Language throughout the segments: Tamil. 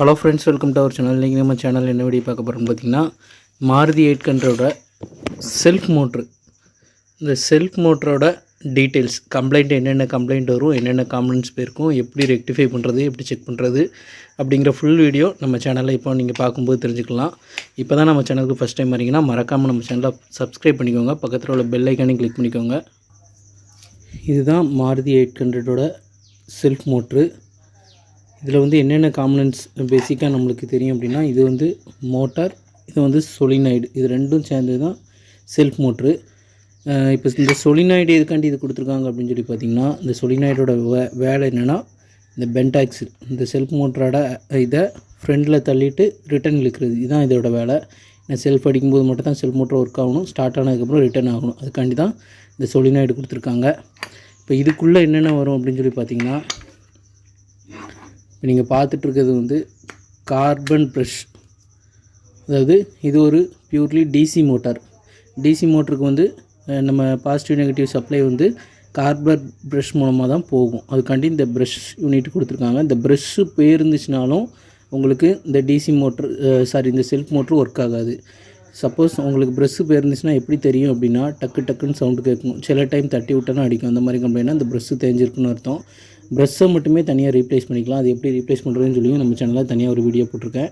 Hello friends welcome to our channel இன்றைக்கி நம்ம சேனல் என்ன வீடியோ பார்க்க போகிறோம்னு பார்த்தீங்கன்னா மாருதி எயிட் ஹண்ட்ரடோட செல்ஃப் மோட்ரு இந்த செல்ஃப் மோட்டரோட டீட்டெயில்ஸ் கம்ப்ளைண்ட் என்னென்ன கம்ப்ளைண்ட் வரும் என்னென்ன காம்ப்ளைண்ட்ஸ் போயிருக்கும் எப்படி ரெக்டிஃபை பண்ணுறது எப்படி செக் பண்ணுறது அப்படிங்கிற ஃபுல் வீடியோ நம்ம சேனலில் இப்போ நீங்கள் பார்க்கும்போது தெரிஞ்சுக்கலாம். இப்போ தான் நம்ம சேனலுக்கு ஃபஸ்ட் டைம் வரீங்கன்னா மறக்காமல் நம்ம சேனலை சப்ஸ்கிரைப் பண்ணிக்கோங்க. பக்கத்தில் உள்ள பெல் ஐக்கானே கிளிக் பண்ணிக்கோங்க. இதுதான் மாருதி எயிட் ஹண்ட்ரடோட செல்ஃப் மோட்ரு இதில் வந்து என்னென்ன காம்பனன்ட்ஸ் பேசிக்காக நம்மளுக்கு தெரியும் அப்படின்னா இது வந்து மோட்டார் இது வந்து சொலினாய்டு இது ரெண்டும் சேர்ந்து தான் செல்ஃப் மோட்ரு இப்போ இந்த சொலினாய்டு எதுக்காண்டி இது கொடுத்துருக்காங்க அப்படின்னு சொல்லி பார்த்தீங்கன்னா இந்த சொலினாய்டோட வே வேலை என்னென்னா இந்த பென்டாக்சில் இந்த செல்ஃப் மோட்டரோட இதை ஃப்ரண்டில் தள்ளிட்டு ரிட்டன் இழுக்கிறது. இதுதான் இதோட வேலை. நான் செல்ஃப் அடிக்கும்போது மட்டும் தான் செல்ஃப் மோட்டர் ஒர்க் ஆகணும். ஸ்டார்ட் ஆனதுக்கப்புறம் ரிட்டன் ஆகணும். அதுக்காண்டி தான் இந்த சொலினாய்டு கொடுத்துருக்காங்க. இப்போ இதுக்குள்ளே என்னென்ன வரும் அப்படின்னு சொல்லி பார்த்தீங்கன்னா இப்போ நீங்கள் பார்த்துட்ருக்கிறது வந்து கார்பன் ப்ரஷ். அதாவது இது ஒரு பியூர்லி டிசி மோட்டார். டிசி மோட்டருக்கு வந்து நம்ம பாசிட்டிவ் நெகட்டிவ் சப்ளை வந்து கார்பன் ப்ரஷ் மூலமாக தான் போகும். அதுக்காண்டி இந்த ப்ரஷ் யூனிட் கொடுத்துருக்காங்க. இந்த ப்ரஷ்ஷு போயிருந்துச்சுனாலும் உங்களுக்கு இந்த டிசி மோட்ரு சாரி இந்த செல்ஃப் மோட்ரு ஒர்க் ஆகாது. சப்போஸ் உங்களுக்கு ப்ரெஷ்ஷு போயிருந்துச்சுன்னா எப்படி தெரியும் அப்படின்னா டக்கு டக்குன்னு சவுண்டு கேட்கும். சில டைம் தட்டி விட்டோன்னா அடிக்கும். அந்த மாதிரி கம்ப்ளைண்ட்னா அந்த ப்ரெஷ்ஷு தேஞ்சிருக்குன்னு அர்த்தம். ப்ரெஷ்ஷை மட்டுமே தனியாக ரீப்ளேஸ் பண்ணிக்கலாம். அது எப்படி ரீப்ளேஸ் பண்ணுறதுன்னு சொல்லி நம்ம சேனலில் தனியாக ஒரு வீடியோ போட்டிருக்கேன்.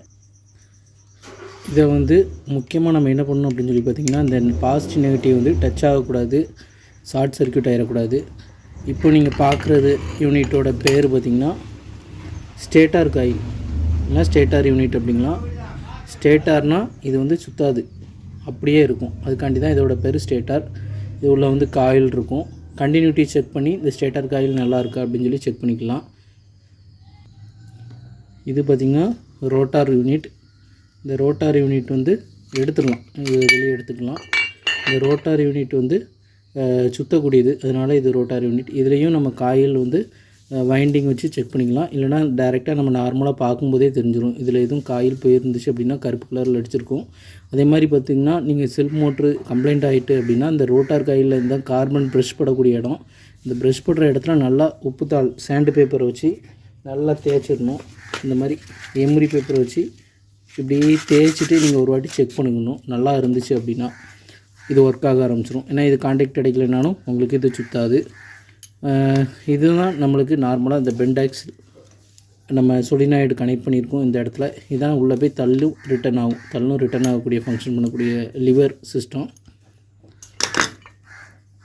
இதை வந்து முக்கியமாக நம்ம என்ன பண்ணணும் அப்படின்னு சொல்லி பார்த்தீங்கன்னா இந்த பாசிட்டிவ் நெகட்டிவ் வந்து டச் ஆகக்கூடாது. ஷார்ட் சர்க்யூட் ஆகிடக்கூடாது இப்போ நீங்கள் பார்க்குறது யூனிட்டோட பேர் பார்த்திங்கன்னா ஸ்டேட்டார் காய் இல்லை ஸ்டேட்டார் யூனிட் அப்படிங்களா? ஸ்டேட்டார்னால் இது வந்து சுத்தாது. அப்படியே இருக்கும். அதுக்காண்டி தான் இதோட பேர் ஸ்டேட்டார் இது உள்ள வந்து காயில் இருக்கும். கண்டினியூட்டி செக் பண்ணி இந்த ஸ்டேட்டர் காயில் நல்லா இருக்கா அப்படின்னு சொல்லி செக் பண்ணிக்கலாம். இது பார்த்திங்கன்னா ரோட்டார் யூனிட் இந்த ரோட்டார் யூனிட் வந்து எடுத்துடலாம். இது வெளியே எடுத்துக்கலாம். இந்த ரோட்டார் யூனிட் வந்து சுத்தக்கூடியது. அதனால் இது ரோட்டார் யூனிட் இதுலேயும் நம்ம காயில் வந்து வைண்டிங் வச்சு செக் பண்ணிக்கலாம். இல்லைனா டேரெக்டாக நம்ம நார்மலாக பார்க்கும்போதே தெரிஞ்சிடும் இதில் எதுவும் காயில் போயிருந்துச்சு அப்படின்னா கருப்பு கலரில் அடிச்சிருக்கும். அதே மாதிரி பார்த்திங்கன்னா நீங்கள் செல்ஃப் மோட்ரு கம்ப்ளைண்ட் ஆகிட்டு அப்படின்னா இந்த ரோட்டார் காயில் இருந்தால் கார்பன் ப்ரெஷ் படக்கூடிய இடம். இந்த ப்ரஷ் படுற இடத்துல நல்லா உப்புத்தாள் சாண்டு பேப்பரை வச்சு நல்லா தேய்ச்சிடணும். இந்த மாதிரி எம்ரி பேப்பரை வச்சு இப்படி தேய்ச்சிட்டு நீங்கள் ஒரு வாட்டி செக் பண்ணிக்கணும். நல்லா இருந்துச்சு அப்படின்னா இது ஒர்க் ஆக ஆரம்பிச்சிடும் ஏன்னா இது காண்டாக்ட் கிடைக்கலனாலும் உங்களுக்கு இது சுத்தாது. இதுதான் நம்மளுக்கு நார்மலாக இந்த பெண்டாக்ஸ் நம்ம சொலினாய்டு கனெக்ட் பண்ணியிருக்கோம் இந்த இடத்துல. இதான் உள்ளே போய் தள்ளும் ரிட்டர்ன் ஆகும். தள்ளும் ரிட்டர்ன் ஆகக்கூடிய ஃபங்க்ஷன் பண்ணக்கூடிய லிவர் சிஸ்டம்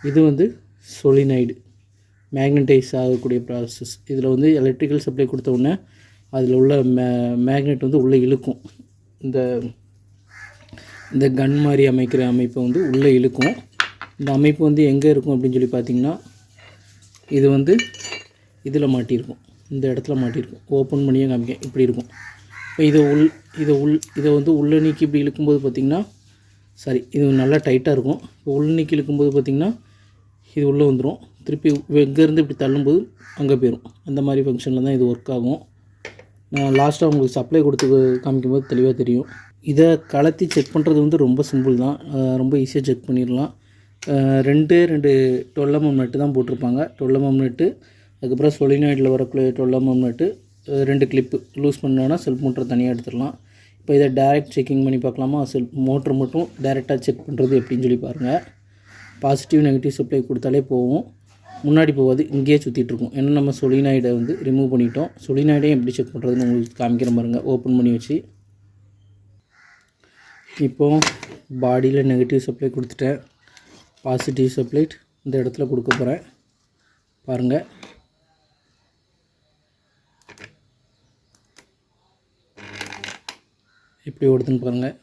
இது வந்து சொலினைடு மேக்னட்டைஸ் ஆகக்கூடிய ப்ராசஸ் இதில் வந்து எலக்ட்ரிக்கல் சப்ளை கொடுத்த உடனே அதில் உள்ள மே மேக்னெட் வந்து உள்ளே இழுக்கும். இந்த இந்த கன் மாதிரி அமைக்கிற அமைப்பை வந்து உள்ளே இழுக்கும். இந்த அமைப்பு வந்து எங்கே இருக்கும் அப்படின்னு சொல்லி பார்த்தீங்கன்னா இது வந்து இதில் மாட்டியிருக்கும். இந்த இடத்துல மாட்டியிருக்கும். ஓப்பன் பண்ணியே காமிக்க இப்படி இருக்கும். இப்போ இதை உள் இதை உள் இதை வந்து உள்ளே நீக்கி இப்படி இழுக்கும்போது பார்த்திங்கன்னா சாரி இது நல்லா டைட்டாக இருக்கும். இப்போ உள் நீக்கி இழுக்கும்போது பார்த்திங்கன்னா இது உள்ளே வந்துடும் திருப்பி இங்கேருந்து இப்படி தள்ளும்போது அங்கே போயிடும் அந்த மாதிரி ஃபங்க்ஷனில் தான் இது ஒர்க் ஆகும். நான் லாஸ்ட்டாக உங்களுக்கு சப்ளை கொடுத்து காமிக்கும்போது தெளிவாக தெரியும். இதை கலத்தி செக் பண்ணுறது வந்து ரொம்ப சிம்பிள் தான். ரொம்ப ஈஸியாக செக் பண்ணிடலாம். ரெண்டு ரெண்டு டுவெல் நட்டு தான் போட்டிருப்பாங்க. டுவெல் நட்டு அதுக்கப்புறம் சொலினாய்டில் வரக்கூடிய டுவெல் எம்எம் நட்டு ரெண்டு கிளிப்பு லூஸ் பண்ணோன்னா செல்ஃப் மோட்டர் தனியாக எடுத்துடலாம். இப்போ இதை டேரெக்ட் செக்கிங் பண்ணி பார்க்கலாமா? செல்ஃப் மோட்ரு மட்டும் டேரெக்டாக செக் பண்ணுறது எப்படின்னு சொல்லி பாருங்கள் பாசிட்டிவ் நெகட்டிவ் சப்ளை கொடுத்தாலே போகும். முன்னாடி போகாது இங்கேயே சுற்றிட்டுருக்கும் ஏன்னா நம்ம சொலினாய்டை வந்து ரிமூவ் பண்ணிட்டோம். சொலினாய்டையும் எப்படி செக் பண்ணுறதுன்னு உங்களுக்கு காமிக்கிற பாருங்க. ஓப்பன் பண்ணி வச்சு. இப்போ பாடியில் நெகட்டிவ் சப்ளை கொடுத்துட்டேன். பாசிட்டிவ் சப்ளை இந்த இடத்துல கொடுக்க போகிறேன் பாருங்கள் எப்படி ஓடுதுன்னு பாருங்கள்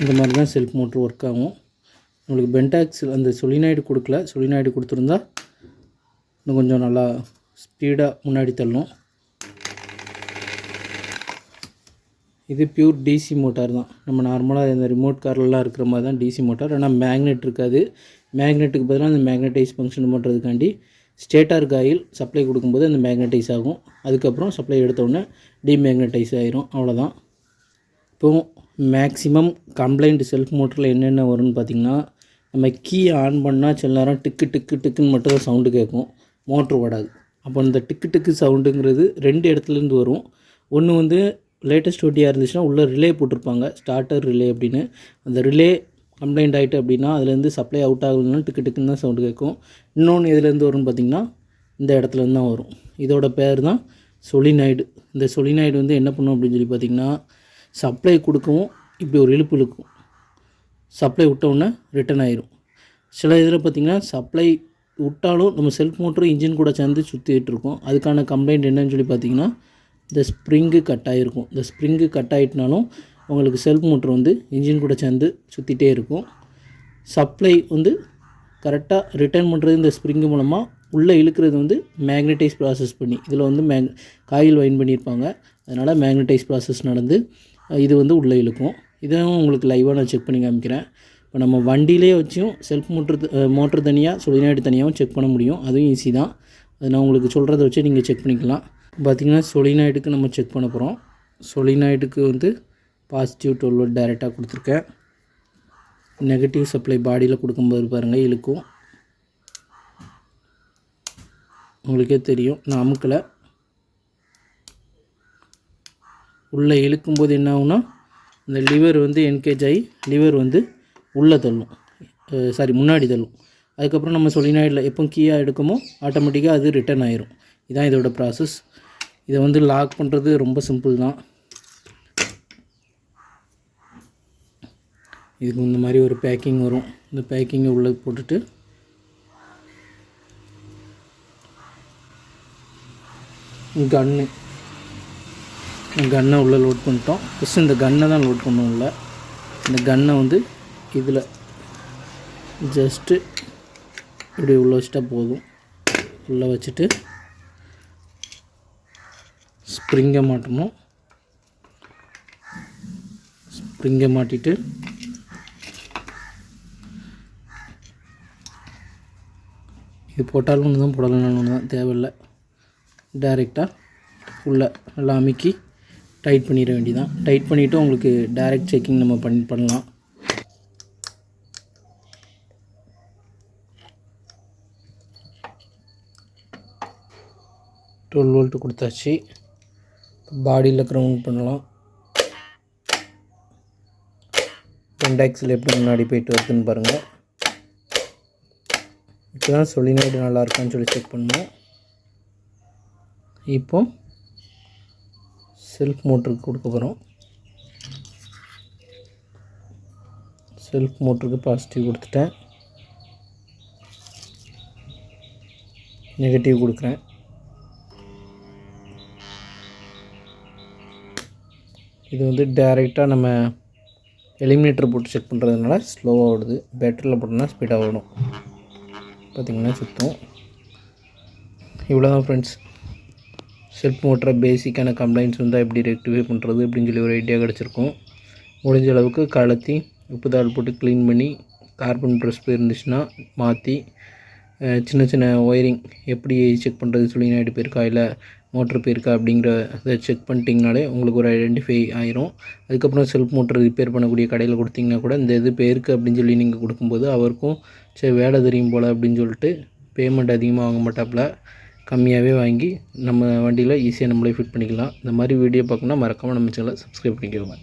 இந்த மாதிரி தான் செல்ஃப் மோட்ரு ஒர்க் ஆகும். உங்களுக்கு பென்டாக்ஸ் அந்த சொலினாய்டு கொடுக்கல. சொலினாய்டு கொடுத்துருந்தா இன்னும் கொஞ்சம் நல்லா ஸ்பீடாக முன்னாடி தள்ளணும். இது பியூர் டிசி மோட்டார் தான். நம்ம நார்மலாக இந்த ரிமோட் கார்லலாம் இருக்கிற மாதிரி தான் டிசி மோட்டார் ஆனால் மேக்னெட் இருக்காது. மேக்னெட்டுக்கு பதிலாக அந்த மேக்னடைஸ் ஃபங்க்ஷன் பண்ணுறதுக்காண்டி ஸ்டேட்டார் காயில் சப்ளை கொடுக்கும்போது அந்த மேக்னடைஸ் ஆகும். அதுக்கப்புறம் சப்ளை எடுத்தோடனே டிமேக்னட்டைஸ் ஆகிரும் அவ்வளோதான் இப்போ மேக்ஸிமம் கம்ப்ளைண்ட் செல்ஃப் மோட்டரில் என்னென்ன வரும்னு பார்த்தீங்கன்னா நம்ம கீ ஆன் பண்ணால் சில நேரம் டிக்கு டிக்கு டிக்குன்னு மட்டும் தான் சவுண்டு கேட்கும். மோட்ரு ஓடாது. அப்போ அந்த டிக்கு டிக்கு சவுண்டுங்கிறது ரெண்டு இடத்துலேருந்து வரும். ஒன்று வந்து லேட்டஸ்ட் ஓட்டியாக இருந்துச்சுன்னா உள்ளே ரிலே போட்டிருப்பாங்க ஸ்டார்டர் ரிலே அப்படின்னு. அந்த ரிலே கம்ப்ளைண்ட் ஆகிட்டு அப்படின்னா அதுலேருந்து சப்ளை அவுட் ஆகலைன்னா டிக்கு டிக்குன்னு தான் சவுண்டு கேட்கும். இன்னொன்று எதுலேருந்து வரும்னு பார்த்திங்கன்னா இந்த இடத்துலேருந்து தான் வரும். இதோட பேர் தான் சொலினாய்டு இந்த சொலினாய்டு வந்து என்ன பண்ணும் அப்படின்னு சொல்லி பார்த்திங்கன்னா சப்ளை கொடுக்கவும் இப்படி ஒரு இழுப்பு இழுக்கும். சப்ளை விட்டவுடனே ரிட்டர்ன் ஆயிரும். சில இதில் பார்த்திங்கன்னா சப்ளை விட்டாலும் நம்ம செல்ஃப் மோட்டரும் இன்ஜின் கூட சேர்ந்து சுற்றிட்டு இருக்கோம். அதுக்கான கம்ப்ளைண்ட் என்னன்னு சொல்லி பார்த்தீங்கன்னா இந்த ஸ்ப்ரிங்கு கட் ஆகிருக்கும் இந்த ஸ்ப்ரிங்கு கட் ஆகிட்டனாலும் உங்களுக்கு செல்ஃப் மோட்டர் வந்து இன்ஜின் கூட சேர்ந்து சுற்றிட்டே இருக்கும். சப்ளை வந்து கரெக்டாக ரிட்டர்ன் பண்ணுறது இந்த ஸ்ப்ரிங்கு மூலமாக உள்ளே இழுக்கிறது வந்து மேக்னடைஸ் ப்ராசஸ் பண்ணி இதில் வந்து மேக் காயில் வைன் பண்ணியிருப்பாங்க. அதனால் மேக்னடைஸ் ப்ராசஸ் நடந்து இது வந்து உள்ளே இழுக்கும். இதையும் உங்களுக்கு லைவாக நான் செக் பண்ணி காமிக்கிறேன். இப்போ நம்ம வண்டியிலே வச்சும் செல்ஃப் மோட்ரு மோட்ரு தனியாக சொலினாய்டு தனியாகவும் செக் பண்ண முடியும். அதுவும் ஈஸி தான். அது நான் உங்களுக்கு சொல்கிறத வச்சு நீங்கள் செக் பண்ணிக்கலாம். பார்த்திங்கன்னா சொலினாய்டுக்கு நம்ம செக் பண்ண போகிறோம் சொலினாய்டுக்கு வந்து பாசிட்டிவ் டுவெல் வோல்ட் டைரெக்டாக கொடுத்துருக்கேன். நெகட்டிவ் சப்ளை பாடியில் கொடுக்கும்போது பாருங்கள் இழுக்கும். உங்களுக்கே தெரியும் நான் அமுக்கலை உள்ளே இழுக்கும்போது என்ன ஆகுனா இந்த லிவர் வந்து என்கேஜ் ஆகி லிவர் வந்து உள்ளே தள்ளும். சாரி முன்னாடி தள்ளும். அதுக்கப்புறம் நம்ம சொலினாய்டில் எப்போ கீயாக எடுக்குமோ ஆட்டோமேட்டிக்காக அது ரிட்டர்ன் ஆயிரும். இதான் இதோட ப்ராசஸ் இதை வந்து லாக் பண்ணுறது ரொம்ப சிம்பிள் தான். இதுக்கு இந்த மாதிரி ஒரு பேக்கிங் வரும். இந்த பேக்கிங்கை உள்ளே போட்டுட்டு கன்னு கன்னை உள்ளே லோட் பண்ணிட்டோம். ஃபஸ்ட்டு இந்த கன்னை தான் லோட் பண்ணும் உள்ள. இந்த கன்னை வந்து இதில் ஜஸ்ட்டு இப்படி உள்ளே வச்சுட்டா போதும். உள்ளே வச்சுட்டு ஸ்ப்ரிங்கை மாட்டணும். ஸ்ப்ரிங்கை மாட்டிட்டு. இது போட்டாலும் ஒன்று தான் போடலாம் ஒன்று தான் தேவையில்லை டைரெக்டாக உள்ளே நல்லா அமுக்கி டைட் பண்ணிட வேண்டியதான் டைட் பண்ணிவிட்டு உங்களுக்கு டைரக்ட் செக்கிங் நம்ம பண்ணி பண்ணலாம். டுவெல் வோல்ட்டு கொடுத்தாச்சு. பாடியில் க்ரௌண்ட் பண்ணலாம். பெண்டாக்ஸில் எப்படி முன்னாடி போயிட்டு வருதுன்னு பாருங்கள் இப்போ தான் சொலினாய்டு நல்லா இருக்கான்னு சொல்லி செக் பண்ணுவோம். இப்போ செல்ஃப் மோட்டருக்கு கொடுக்க போகிறோம் செல்ஃப் மோட்டருக்கு பாசிட்டிவ் கொடுத்துட்டேன். நெகட்டிவ் கொடுக்குறேன். இது வந்து டைரெக்டாக நம்ம எலிமினேட்டர் போட்டு செக் பண்ணுறதுனால ஸ்லோவாக ஓடுது. பேட்டரியில் போட்டோம்னா ஸ்பீடாக ஓடும். பார்த்திங்கன்னா சுத்தம். இவ்வளோ தான் ஃப்ரெண்ட்ஸ் செல்ஃப் மோட்டரை பேசிக்கான கம்ப்ளைண்ட்ஸ் வந்தால் எப்படி ரெக்டிஃபை பண்ணுறது அப்படின்னு சொல்லி ஒரு ஐடியா கிடச்சிருக்கும். முடிஞ்ச அளவுக்கு கலத்தி உப்பு தாள் போட்டு க்ளீன் பண்ணி கார்பன் ப்ரெஸ் இருந்துச்சுன்னா மாற்றி சின்ன சின்ன ஒயரிங் எப்படி செக் பண்ணுறது சொல்லி சுழிநாய்டு போயிருக்கா இல்லை மோட்ரு போயிருக்கா அப்படிங்கிற செக் பண்ணிட்டீங்கனாலே உங்களுக்கு ஒரு ஐடென்டிஃபை ஆயிரும். அதுக்கப்புறம் செல்ஃப் மோட்டர் ரிப்பேர் பண்ணக்கூடிய கடையில் கொடுத்தீங்கன்னா கூட இந்த இது போயிருக்கு அப்படின்னு சொல்லி நீங்கள் கொடுக்கும்போது அவருக்கும் சரி வேலை தெரியும் போல் அப்படின்னு சொல்லிட்டு பேமெண்ட் அதிகமாக வாங்க மாட்டாப்புல. கம்மியாகவே வாங்கி நம்ம வண்டியில் ஈஸியாக நம்மளே ஃபிட் பண்ணிக்கலாம். இந்த மாதிரி வீடியோ பார்க்கணுன்னா மறக்காமல் நம்ம சேனலை சப்ஸ்கிரைப் பண்ணிக்கோங்க.